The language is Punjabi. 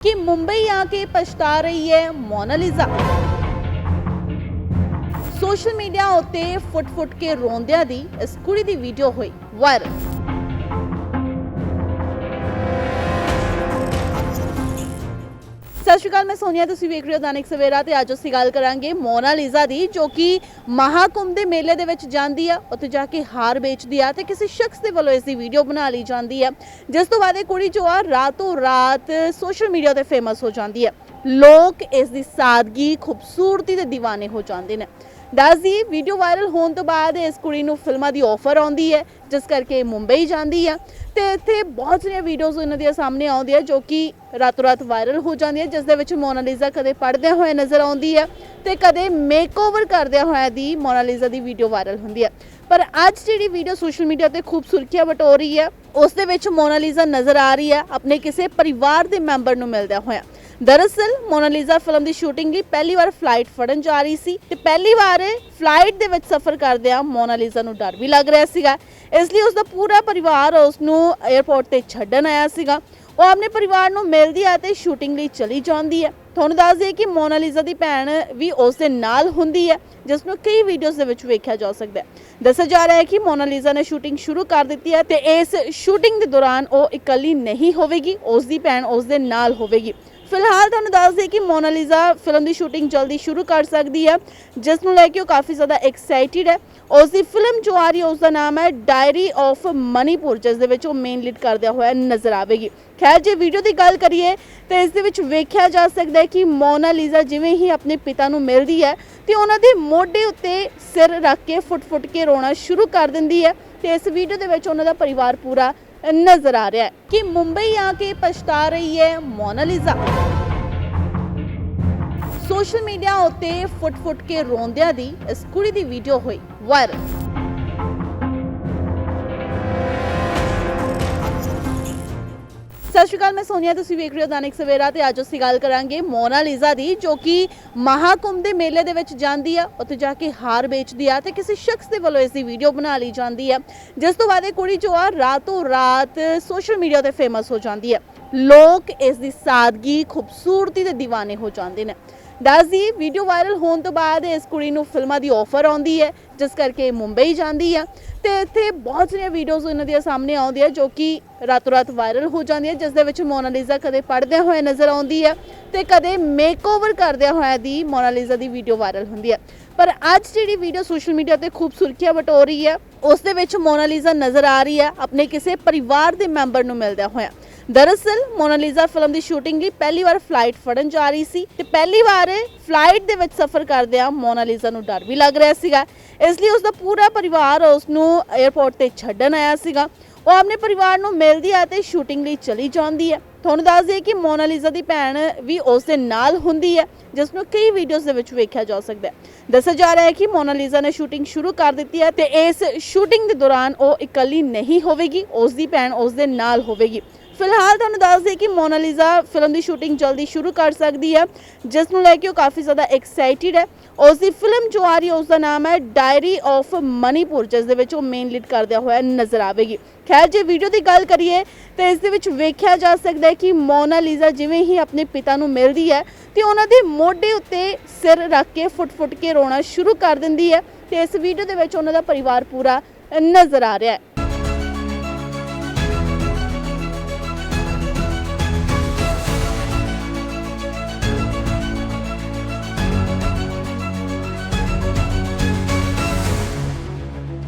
ਕਿ ਮੁੰਬਈ ਆ ਕੇ ਪਛਤਾ ਰਹੀ ਹੈ ਮੋਨਾਲੀਜ਼ਾ। ਸੋਸ਼ਲ ਮੀਡੀਆ ਉੱਤੇ ਫੁੱਟ ਫੁੱਟ ਕੇ ਰੋਂਦਿਆਂ ਦੀ ਇਸ ਕੁੜੀ ਦੀ ਵੀਡੀਓ ਹੋਈ ਵਾਇਰਲ। ਸਤਿ ਸ਼੍ਰੀ ਅਕਾਲ, ਮੈਂ ਸੋਨੀਆ, ਤੁਸੀਂ ਵੇਖ ਰਹੇ ਹੋ ਦਾਨਿਕ ਸਵੇਰਾ ਤੇ ਅੱਜ ਅਸੀਂ ਗੱਲ ਕਰਾਂਗੇ ਮੋਨਾਲੀਜ਼ਾ ਦੀ, ਜੋ ਕਿ ਮਹਾਕੁੰਭ ਦੇ ਮੇਲੇ ਦੇ ਵਿੱਚ ਜਾਂਦੀ ਆ, ਉੱਥੇ ਜਾ ਕੇ ਹਾਰ ਵੇਚਦੀ ਆ ਤੇ ਕਿਸੇ ਸ਼ਖਸ ਦੇ ਵੱਲੋਂ ਇਸ ਦੀ ਵੀਡੀਓ ਬਣਾ ਲਈ ਜਾਂਦੀ ਆ। ਜਿਸ ਤੋਂ ਬਾਅਦ ਇਹ ਕੁੜੀ ਜੋ ਆ, ਰਾਤੋਂ ਰਾਤ ਸੋਸ਼ਲ ਮੀਡੀਆ ਤੇ ਫੇਮਸ ਹੋ ਜਾਂਦੀ ਆ। ਲੋਕ ਇਸ ਦੀ ਸਾਦਗੀ, ਖੂਬਸੂਰਤੀ ਦੇ دیਵਾਨੇ ਹੋ ਜਾਂਦੇ ਨੇ। ਦੱਸਦੀ ਵੀਡੀਓ ਵਾਇਰਲ ਹੋਣ ਤੋਂ ਬਾਅਦ ਇਸ ਕੁੜੀ ਨੂੰ ਫਿਲਮਾਂ ਦੀ ਆਫਰ ਆਉਂਦੀ ਹੈ, ਜਿਸ ਕਰਕੇ ਮੁੰਬਈ ਜਾਂਦੀ ਆ ਤੇ ਇੱਥੇ ਬਹੁਤ ਸਾਰੀਆਂ ਵੀਡੀਓਜ਼ ਉਹਨਾਂ ਦੀਆਂ ਸਾਹਮਣੇ ਆਉਂਦੀਆਂ, ਜੋ ਕਿ ਰਾਤੋਂ ਰਾਤ ਵਾਇਰਲ ਹੋ ਜਾਂਦੀਆਂ, ਜਿਸ ਦੇ ਵਿੱਚ ਮੋਨਾਲੀਜ਼ਾ ਕਦੇ ਪੜ੍ਹਦਿਆਂ ਹੋਏ ਨਜ਼ਰ ਆਉਂਦੀ ਹੈ ਤੇ ਕਦੇ ਮੇਕਓਵਰ ਕਰਦਿਆਂ ਹੋਇਆ ਦੀ ਮੋਨਾਲੀਜ਼ਾ ਦੀ ਵੀਡੀਓ ਵਾਇਰਲ ਹੁੰਦੀ ਹੈ। ਪਰ ਅੱਜ ਜਿਹੜੀ ਵੀਡੀਓ ਸੋਸ਼ਲ ਮੀਡੀਆ ਤੇ ਖੂਬ ਸੁਰਖੀਆਂ ਬਟੋ ਰਹੀ ਹੈ, ਉਸ ਦੇ ਵਿੱਚ ਮੋਨਾਲੀਜ਼ਾ ਨਜ਼ਰ ਆ ਰਹੀ ਹੈ, ਆਪਣੇ ਕਿਸੇ ਪਰਿਵਾਰ ਦੇ ਮੈਂਬਰ ਨੂੰ ਮਿਲਦਿਆਂ ਹੋਇਆ। ਦਰਅਸਲ ਮੋਨਾਲੀਜ਼ਾ ਫਿਲਮ ਦੀ ਸ਼ੂਟਿੰਗ ਲਈ ਪਹਿਲੀ ਵਾਰ ਫਲਾਈਟ ਫੜਨ ਜਾ ਰਹੀ ਸੀ ਤੇ ਪਹਿਲੀ ਵਾਰ ਫਲਾਈਟ ਦੇ ਵਿੱਚ ਸਫ਼ਰ ਕਰਦਿਆਂ ਮੋਨਾਲੀਜ਼ਾ ਨੂੰ ਡਰ ਵੀ ਲੱਗ ਰਿਹਾ ਸੀਗਾ। ਇਸ ਲਈ ਉਸ ਦਾ ਪੂਰਾ ਪਰਿਵਾਰ ਉਸ ਨੂੰ 에ਅਰਪੋਰਟ ਤੇ ਛੱਡਣ ਆਇਆ ਸੀਗਾ। ਉਹ ਆਪਣੇ ਪਰਿਵਾਰ ਨੂੰ ਮਿਲਦੀ ਹੈ ਤੇ ਸ਼ੂਟਿੰਗ ਲਈ ਚਲੀ ਜਾਂਦੀ ਹੈ ਤੁਹਾਨੂੰ ਦੱਸ ਦਈਏ ਕਿ ਮੋਨਾਲੀਜ਼ਾ ਦੀ ਭੈਣ ਵੀ ਉਸ ਦੇ ਨਾਲ ਹੁੰਦੀ ਹੈ ਜਿਸ ਨੂੰ ਕਈ ਵੀਡੀਓਜ਼ ਦੇ ਵਿੱਚ ਵੇਖਿਆ ਜਾ ਸਕਦਾ ਹੈ। ਦੱਸਿਆ ਜਾ ਰਿਹਾ ਹੈ ਕਿ ਮੋਨਾਲੀਜ਼ਾ ਨੇ ਸ਼ੂਟਿੰਗ ਸ਼ੁਰੂ ਕਰ ਦਿੱਤੀ ਹੈ ਤੇ ਇਸ ਸ਼ੂਟਿੰਗ ਦੇ ਦੌਰਾਨ ਉਹ ਇਕੱਲੀ ਨਹੀਂ ਹੋਵੇਗੀ ਉਸ ਦੀ ਭੈਣ ਉਸ ਦੇ ਨਾਲ ਹੋਵੇਗੀ। ਫਿਲਹਾਲ ਤੁਹਾਨੂੰ ਦੱਸ ਦਈਏ ਕਿ ਮੋਨਾਲੀਜ਼ਾ ਫਿਲਮ ਦੀ ਸ਼ੂਟਿੰਗ ਜਲਦੀ ਸ਼ੁਰੂ ਕਰ ਸਕਦੀ ਹੈ, ਜਿਸ ਨੂੰ ਲੈ ਕੇ ਉਹ ਕਾਫੀ ਜ਼ਿਆਦਾ ਐਕਸਾਈਟਿਡ ਹੈ। ਉਸ ਦੀ ਫਿਲਮ ਜੋ ਆ ਰਹੀ ਹੈ ਉਸ ਦਾ ਨਾਮ ਹੈ ਡਾਇਰੀ ਆਫ ਮਨੀਪੁਰ ਜਿਸ ਦੇ ਵਿੱਚ ਉਹ ਮੇਨ ਲੀਡ ਕਰਦਿਆ ਹੋਇਆ ਨਜ਼ਰ ਆਵੇਗੀ। ਖੈਰ, ਜੇ ਵੀਡੀਓ ਦੀ ਗੱਲ ਕਰੀਏ, ਤੇ ਇਸ ਦੇ ਵਿੱਚ ਵੇਖਿਆ ਜਾ ਸਕਦਾ ਹੈ ਕਿ ਮੋਨਾਲੀਜ਼ਾ ਜਿਵੇਂ ਹੀ ਆਪਣੇ ਪਿਤਾ ਨੂੰ ਮਿਲਦੀ ਹੈ, ਤੇ ਉਹਨਾਂ ਦੇ ਮੋਢੇ ਉੱਤੇ ਸਿਰ ਰੱਖ ਕੇ ਫੁੱਟ-ਫੁੱਟ ਕੇ ਰੋਣਾ ਸ਼ੁਰੂ ਕਰ ਦਿੰਦੀ ਹੈ, ਤੇ ਇਸ ਵੀਡੀਓ ਦੇ ਵਿੱਚ ਉਹਨਾਂ ਦਾ ਪਰਿਵਾਰ ਪੂਰਾ ਨਜ਼ਰ ਆ ਰਿਹਾ ਹੈ ਕਿ ਮੁੰਬਈ ਆ ਕੇ ਪਛਤਾ ਰਹੀ ਹੈ ਮੋਨਾਲੀਜ਼ਾ ਸੋਸ਼ਲ ਮੀਡੀਆ ਉੱਤੇ ਫੁੱਟ-ਫੁੱਟ ਕੇ ਰੋਂਦਿਆਂ ਦੀ ਇਸ ਕੁੜੀ ਦੀ ਵੀਡੀਓ ਹੋਈ ਵਾਇਰਲ। ਸਤਿ ਸ਼੍ਰੀ ਅਕਾਲ, ਮੈਂ ਸੋਨੀਆ, ਤੁਸੀਂ ਵੇਖ ਰਹੇ ਹੋ ਦਾਨਿਕ ਸਵੇਰਾ ਤੇ ਅੱਜ ਅਸੀਂ ਗੱਲ ਕਰਾਂਗੇ ਮੋਨਾਲੀਜ਼ਾ ਦੀ, ਜੋ ਕਿ ਮਹਾਕੁੰਭ ਦੇ ਮੇਲੇ ਦੇ ਵਿੱਚ ਜਾਂਦੀ ਆ, ਉੱਥੇ ਜਾ ਕੇ ਹਾਰ ਵੇਚਦੀ ਆ ਤੇ ਕਿਸੇ ਸ਼ਖਸ ਦੇ ਵੱਲੋਂ ਇਸ ਦੀ ਵੀਡੀਓ ਬਣਾ ਲਈ ਜਾਂਦੀ ਆ। ਜਿਸ ਤੋਂ ਬਾਅਦ ਇਹ ਕੁੜੀ ਜੋ ਆ, ਰਾਤੋਂ ਰਾਤ ਸੋਸ਼ਲ ਮੀਡੀਆ ਤੇ ਫੇਮਸ ਹੋ ਜਾਂਦੀ ਆ। ਲੋਕ ਇਸ ਦੀ ਸਾਦਗੀ, ਖੂਬਸੂਰਤੀ ਦੇ دیਵਾਨੇ ਹੋ ਜਾਂਦੇ ਨੇ। ਦੱਸਦੀ ਵੀਡੀਓ ਵਾਇਰਲ ਹੋਣ ਤੋਂ ਬਾਅਦ ਇਸ ਕੁੜੀ ਨੂੰ ਫਿਲਮਾਂ ਦੀ ਆਫਰ ਆਉਂਦੀ ਹੈ, ਜਿਸ ਕਰਕੇ ਮੁੰਬਈ ਜਾਂਦੀ ਆ ਤੇ ਇੱਥੇ ਬਹੁਤ ਸਾਰੀਆਂ ਵੀਡੀਓਜ਼ ਇਹਨਾਂ ਦੀਆਂ ਸਾਹਮਣੇ ਆਉਂਦੀਆਂ, ਜੋ ਕਿ ਰਾਤੋਂ ਰਾਤ ਵਾਇਰਲ ਹੋ ਜਾਂਦੀਆਂ, ਜਿਸ ਦੇ ਵਿੱਚ ਮੋਨਾਲੀਜ਼ਾ ਕਦੇ ਪੜ੍ਹਦਿਆਂ ਹੋਏ ਨਜ਼ਰ ਆਉਂਦੀ ਹੈ ਤੇ ਕਦੇ ਮੇਕਓਵਰ ਕਰਦਿਆਂ ਹੋਇਆ ਦੀ ਮੋਨਾਲੀਜ਼ਾ ਦੀ ਵੀਡੀਓ ਵਾਇਰਲ ਹੁੰਦੀ ਹੈ। ਪਰ ਅੱਜ ਜਿਹੜੀ ਵੀਡੀਓ ਸੋਸ਼ਲ ਮੀਡੀਆ ਤੇ ਖੂਬ ਸੁਰਖੀਆਂ ਬਟੋ ਰਹੀ ਹੈ, ਉਸ ਦੇ ਵਿੱਚ ਮੋਨਾਲੀਜ਼ਾ ਨਜ਼ਰ ਆ ਰਹੀ ਹੈ, ਆਪਣੇ ਕਿਸੇ ਪਰਿਵਾਰ ਦੇ ਮੈਂਬਰ ਨੂੰ ਮਿਲਦਿਆਂ ਹੋਇਆ। ਦਰਅਸਲ ਮੋਨਾਲੀਜ਼ਾ ਫਿਲਮ ਦੀ ਸ਼ੂਟਿੰਗ ਲਈ ਪਹਿਲੀ ਵਾਰ ਫਲਾਈਟ ਫੜਨ ਜਾ ਰਹੀ ਸੀ ਤੇ ਪਹਿਲੀ ਵਾਰ ਫਲਾਈਟ ਦੇ ਵਿੱਚ ਸਫ਼ਰ ਕਰਦਿਆਂ ਮੋਨਾਲੀਜ਼ਾ ਨੂੰ ਡਰ ਵੀ ਲੱਗ ਰਿਹਾ ਸੀਗਾ। ਇਸ ਲਈ ਉਸ ਦਾ ਪੂਰਾ ਪਰਿਵਾਰ ਉਸ ਨੂੰ 에ਅਰਪੋਰਟ ਤੇ ਛੱਡਣ ਆਇਆ ਸੀਗਾ। ਉਹ ਆਪਣੇ ਪਰਿਵਾਰ ਨੂੰ ਮਿਲਦੀ ਹੈ ਤੇ ਸ਼ੂਟਿੰਗ ਲਈ ਚਲੀ ਜਾਂਦੀ ਹੈ ਤੁਹਾਨੂੰ ਦੱਸ ਦਈਏ ਕਿ ਮੋਨਾਲੀਜ਼ਾ ਦੀ ਭੈਣ ਵੀ ਉਸ ਦੇ ਨਾਲ ਹੁੰਦੀ ਹੈ ਜਿਸ ਨੂੰ ਕਈ ਵੀਡੀਓਜ਼ ਦੇ ਵਿੱਚ ਵੇਖਿਆ ਜਾ ਸਕਦਾ ਹੈ। ਦੱਸਿਆ ਜਾ ਰਿਹਾ ਹੈ ਕਿ ਮੋਨਾਲੀਜ਼ਾ ਨੇ ਸ਼ੂਟਿੰਗ ਸ਼ੁਰੂ ਕਰ ਦਿੱਤੀ ਹੈ ਤੇ ਇਸ ਸ਼ੂਟਿੰਗ ਦੇ ਦੌਰਾਨ ਉਹ ਇਕੱਲੀ ਨਹੀਂ ਹੋਵੇਗੀ ਉਸ ਦੀ ਭੈਣ ਉਸ ਦੇ ਨਾਲ ਹੋਵੇਗੀ। ਫਿਲਹਾਲ ਤੁਹਾਨੂੰ ਦੱਸ ਦਈਏ ਕਿ ਮੋਨਾਲੀਜ਼ਾ ਫਿਲਮ ਦੀ ਸ਼ੂਟਿੰਗ ਜਲਦੀ ਸ਼ੁਰੂ ਕਰ ਸਕਦੀ ਹੈ, ਜਿਸ ਨੂੰ ਲੈ ਕੇ ਉਹ ਕਾਫੀ ਜ਼ਿਆਦਾ ਐਕਸਾਈਟਿਡ ਹੈ। ਉਸ ਦੀ ਫਿਲਮ ਜੋ ਆ ਰਹੀ ਹੈ, ਉਸ ਦਾ ਨਾਮ ਹੈ ਡਾਇਰੀ ਆਫ ਮਨੀਪੁਰ ਜਿਸ ਦੇ ਵਿੱਚ ਉਹ ਮੇਨ ਲੀਡ ਕਰਦਿਆ ਹੋਇਆ ਨਜ਼ਰ ਆਵੇਗੀ। ਖੈਰ, ਜੇ ਵੀਡੀਓ ਦੀ ਗੱਲ ਕਰੀਏ, ਤਾਂ ਇਸ ਦੇ ਵਿੱਚ ਵੇਖਿਆ ਜਾ ਸਕਦਾ ਹੈ ਕਿ ਮੋਨਾਲੀਜ਼ਾ ਜਿਵੇਂ ਹੀ ਆਪਣੇ ਪਿਤਾ ਨੂੰ ਮਿਲਦੀ ਹੈ, ਤੇ ਉਹਨਾਂ ਦੇ ਮੋਢੇ ਉੱਤੇ ਸਿਰ ਰੱਖ ਕੇ ਫੁੱਟ-ਫੁੱਟ ਕੇ ਰੋਣਾ ਸ਼ੁਰੂ ਕਰ ਦਿੰਦੀ ਹੈ, ਤੇ ਇਸ ਵੀਡੀਓ ਦੇ ਵਿੱਚ ਉਹਨਾਂ ਦਾ ਪਰਿਵਾਰ ਪੂਰਾ ਨਜ਼ਰ ਆ ਰਿਹਾ ਹੈ।